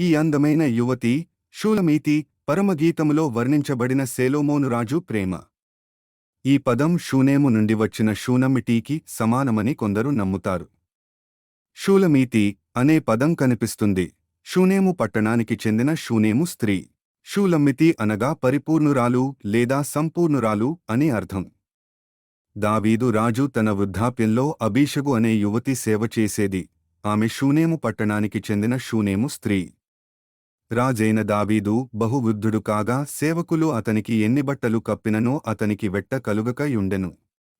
ఈ అందమైన యువతి షూలమీతి పరమగీతములో వర్ణించబడిన సేలోమోనురాజు ప్రేమ. ఈ పదం షూనేము నుండి వచ్చిన షూనమిటీకి సమానమని కొందరు నమ్ముతారు. షూలమీతి అనే పదం కనిపిస్తుంది. షూనేము పట్టణానికి చెందిన షూనేము స్త్రీ. షూలమ్మితి అనగా పరిపూర్ణురాలు లేదా సంపూర్ణురాలు అని అర్థం. దావీదు రాజు తన వృద్ధాప్యంలో అబీషగు అనే యువతి సేవ చేసేది. ఆమె షూనేము పట్టణానికి చెందిన షూనేము స్త్రీ. రాజైన దావీదు బహువృద్ధుడు కాగా సేవకులు అతనికి ఎన్ని బట్టలు కప్పిననో అతనికి వెట్ట కలుగక యుండెను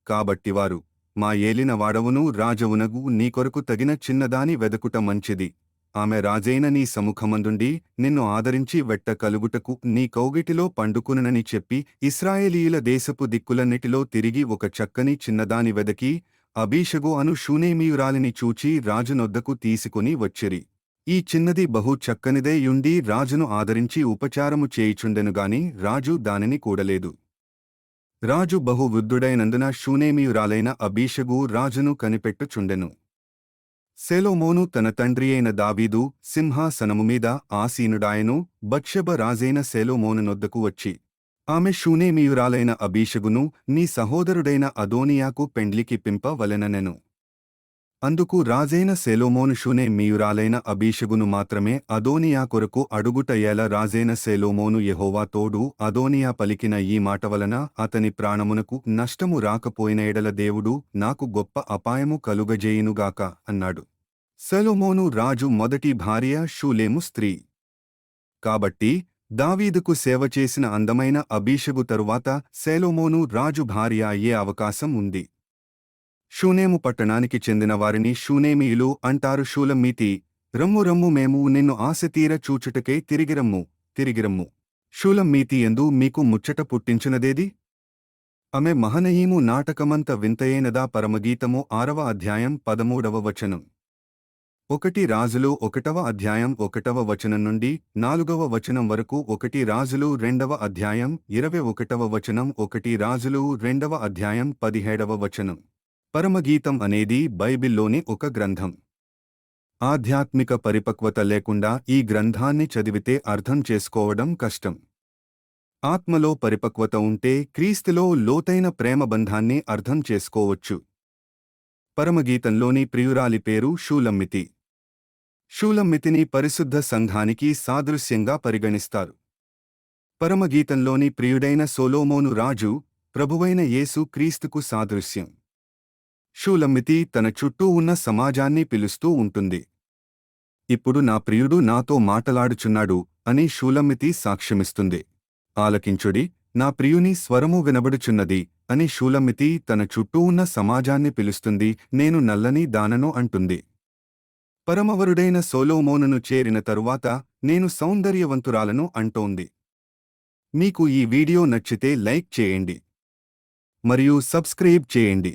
కాబట్టి వారు మా ఏలిన వాడవును రాజవునగు నీ కొరకు తగిన చిన్నదాని వెదకుట మంచిది. ఆమె రాజైన నీ సముఖమందుండి నిన్ను ఆదరించి వెట్ట కలుగుటకు నీ కౌగిటిలో పండుకునని చెప్పి ఇస్రాయేలీయుల దేశపు దిక్కులన్నిటిలో తిరిగి ఒక చక్కని చిన్నదాని వెదకి అబీషగు అను షూనేమీయురాలిని చూచి రాజునొద్దకు తీసుకుని వచ్చిరి. ఈ చిన్నది బహు చక్కనిదేయుండి రాజును ఆదరించి ఉపచారము చేయుచుండెనుగాని రాజు దానిని కూడలేదు. రాజు బహు వృద్ధుడైనందున శూనేమియురాలైన అబీషగు రాజును కనిపెట్టుచుండెను. సెలోమోను తన తండ్రి అయిన దావీదు సింహాసనము మీద ఆసీనుడాయను బక్షబ రాజైన సెలోమోనునొద్దకు వచ్చి ఆమె శూనేమియురాలైన అబీషగును నీ సహోదరుడైన అదోనియాకు పెండ్లికి పింపవలెననెను. అందుకు రాజైన సెలోమోను షూనే మీయురాలైన అభిషగును మాత్రమే అదోనియా కొరకు అడుగుట రాజైన సెలోమోను యహోవా తోడు అదోనియా పలికిన ఈ మాట వలన అతని ప్రాణమునకు నష్టము రాకపోయిన ఎడల దేవుడు నాకు గొప్ప అపాయము కలుగజేయునుగాక అన్నాడు. సెలోమోను రాజు మొదటి భార్య షూలేము స్త్రీ. కాబట్టి దావీదుకు సేవ చేసిన అందమైన అభిషగు తరువాత సెలోమోను రాజు భార్య అయ్యే అవకాశం ఉంది. షూనేము పట్టణానికి చెందిన వారిని షూనేమీయులు అంటారు. షూలమ్మీతి రమ్ము రమ్ము మేము నిన్ను ఆశతీర చూచుటకే తిరిగిరమ్ము తిరిగిరమ్ము షూలమ్మీతి ఎందు మీకు ముచ్చట పుట్టించినదేది? ఆమె మహనయీము నాటకమంత వింతయైనదా పరమగీతము? ఆరవ అధ్యాయం పదమూడవ వచనం. ఒకటి రాజులు ఒకటవ అధ్యాయం ఒకటవ వచనం నుండి నాలుగవ వచనం వరకు ఒకటి రాజులు రెండవ అధ్యాయం ఇరవై ఒకటవ వచనం ఒకటి రాజులు రెండవ అధ్యాయం పదిహేడవ వచనం. పరమగీతం అనేది బైబిల్లోని ఒక గ్రంథం. ఆధ్యాత్మిక పరిపక్వత లేకుండా ఈ గ్రంథాన్ని చదివితే అర్థం చేసుకోవడం కష్టం. ఆత్మలో పరిపక్వత ఉంటే క్రీస్తులో లోతైన ప్రేమబంధాన్ని అర్థం చేసుకోవచ్చు. పరమగీతంలోని ప్రియురాలి పేరు షూలమ్మితి. షూలమ్మితిని పరిశుద్ధ సంఘానికి సాదృశ్యంగా పరిగణిస్తారు. పరమగీతంలోని ప్రియుడైన సోలోమోను రాజు ప్రభువైన యేసు క్రీస్తుకు సాదృశ్యం. షూలమ్మితి తన చుట్టూ ఉన్న సమాజాన్ని పిలుస్తూ ఉంటుంది. ఇప్పుడు నా ప్రియుడు నాతో మాటలాడుచున్నాడు అని షూలమ్మితి సాక్ష్యమిస్తుంది. ఆలకించుడి నా ప్రియుని స్వరము వినబడుచున్నది అని షూలమ్మితి తన చుట్టూ ఉన్న సమాజాన్ని పిలుస్తుంది. నేను నల్లని దానను అంటుంది. పరమవరుడైన సోలోమోనును చేరిన తరువాత నేను సౌందర్యవంతురాలను అంటోంది. మీకు ఈ వీడియో నచ్చితే లైక్ చేయండి మరియు సబ్స్క్రైబ్ చేయండి.